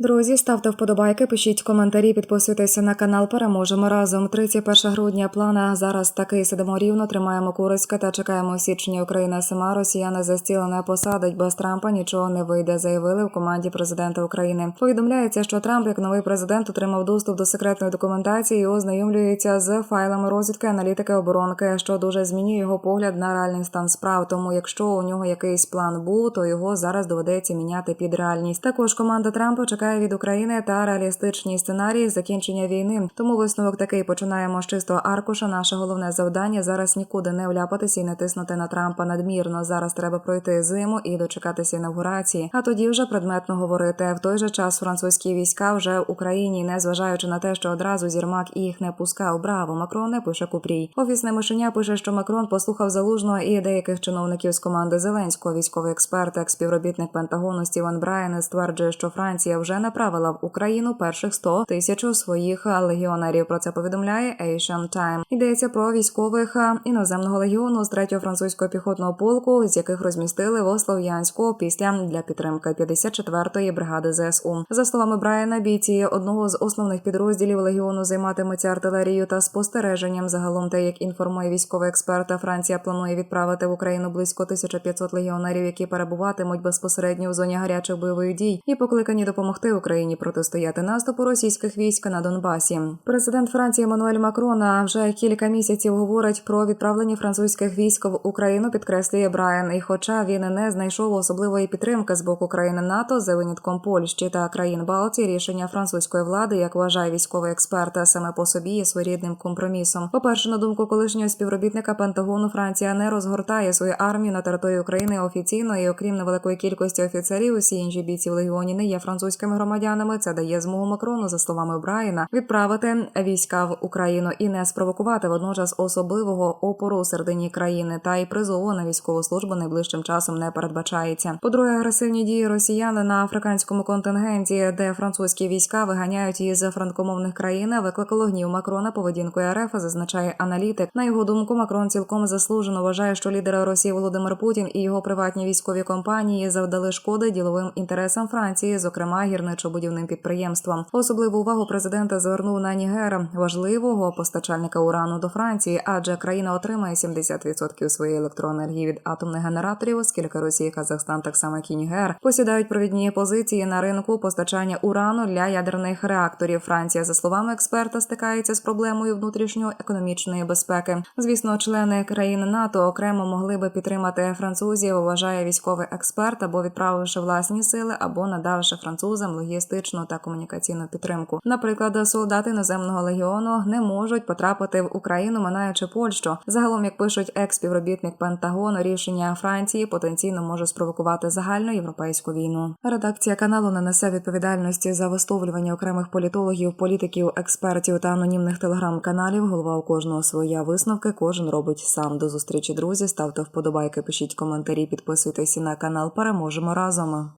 Друзі, ставте вподобайки, пишіть коментарі, підписуйтеся на канал. Переможемо разом. 31 грудня плана. Зараз таки сидимо рівно, тримаємо Курицьке та чекаємо січення. Україна сама Росіяни за стіл не посадить. Без Трампа нічого не вийде. Заявили в команді президента України. Повідомляється, що Трамп, як новий президент, отримав доступ до секретної документації і ознайомлюється з файлами розвідки аналітики оборонки, що дуже змінює його погляд на реальний стан справ. Тому, якщо у нього якийсь план був, то його зараз доведеться міняти під реальність. Також команда Трампа чекає від України та реалістичні сценарії закінчення війни. Тому висновок такий починаємо з чистого аркуша. Наше головне завдання зараз нікуди не вляпатися і не тиснути на Трампа надмірно. Зараз треба пройти зиму і дочекатися інавгурації. А тоді вже предметно говорити. В той же час французькі війська вже в Україні, не зважаючи на те, що одразу зірмак їх не пускав. Браво, Макрон не пише Купрій. Офісне мишеня пише, що Макрон послухав залужного і деяких чиновників з команди Зеленського. Військовий експерт, експівробітник Пентагону Стівен Брайан стверджує, що Франція вже направила в Україну перших 100 тисяч своїх легіонерів. Про це повідомляє Asian Time. Йдеться про військових іноземного легіону з 3-го французького піхотного полку, з яких розмістили в Слов'янську після для підтримки 54-ї бригади ЗСУ. За словами Брайана, бійці одного з основних підрозділів легіону займатимуться артилерією та спостереженням. Загалом, те, як інформує військовий експерт, Франція планує відправити в Україну близько 1500 легіонерів, які перебуватимуть безпосередньо в зоні гарячих бойових дій і покликані допомогти Україні протистояти наступу російських військ на Донбасі. Президент Франції Еммануель Макрона вже кілька місяців говорить про відправлення французьких військ в Україну. Підкреслює Брайан. І, хоча він не знайшов особливої підтримки з боку країни НАТО за винятком Польщі та країн Балтії, рішення французької влади, як вважає військовий експерт, саме по собі є своєрідним компромісом. По перше, на думку колишнього співробітника Пентагону, Франція не розгортає свою армію на території України офіційно і окрім невеликої кількості офіцерів, усі інші бійці в легіоні не є французькими громадянами. Це дає змогу Макрону, за словами Брайана, відправити війська в Україну і не спровокувати водночас особливого опору середині країни та й призову на військову службу найближчим часом не передбачається. По-друге, агресивні дії росіян на африканському контингенті, де французькі війська виганяють її з франкомовних країн, викликало гнів Макрона поведінкою РФ, зазначає аналітик. На його думку, Макрон цілком заслужено вважає, що лідер Росії Володимир Путін і його приватні військові компанії завдали шкоди діловим інтересам Франції, зокрема гірничо-будівним підприємствам. Особливу увагу президента звернув на Нігер, важливого постачальника урану до Франції, адже країна отримає 70% своєї електроенергії від атомних генераторів, оскільки Росія, Казахстан, так само як і Нігер, посідають провідні позиції на ринку постачання урану для ядерних реакторів. Франція, за словами експерта, стикається з проблемою внутрішньої економічної безпеки. Звісно, члени країн НАТО окремо могли би підтримати французів. Вважає військовий експерт, або відправивши власні сили, або надавши французам логістичну та комунікаційну підтримку. Наприклад, солдати іноземного легіону не можуть потрапити в Україну, минаючи Польщу. Загалом, як пишуть експівробітник Пентагону, рішення Франції потенційно може спровокувати загальну європейську війну. Редакція каналу не несе відповідальності за висловлювання окремих політологів, політиків, експертів та анонімних телеграм-каналів. Голова у кожного своя висновки. Кожен робить сам. До зустрічі, друзі. Ставте вподобайки, пишіть коментарі, підписуйтесь на канал. Переможемо разом.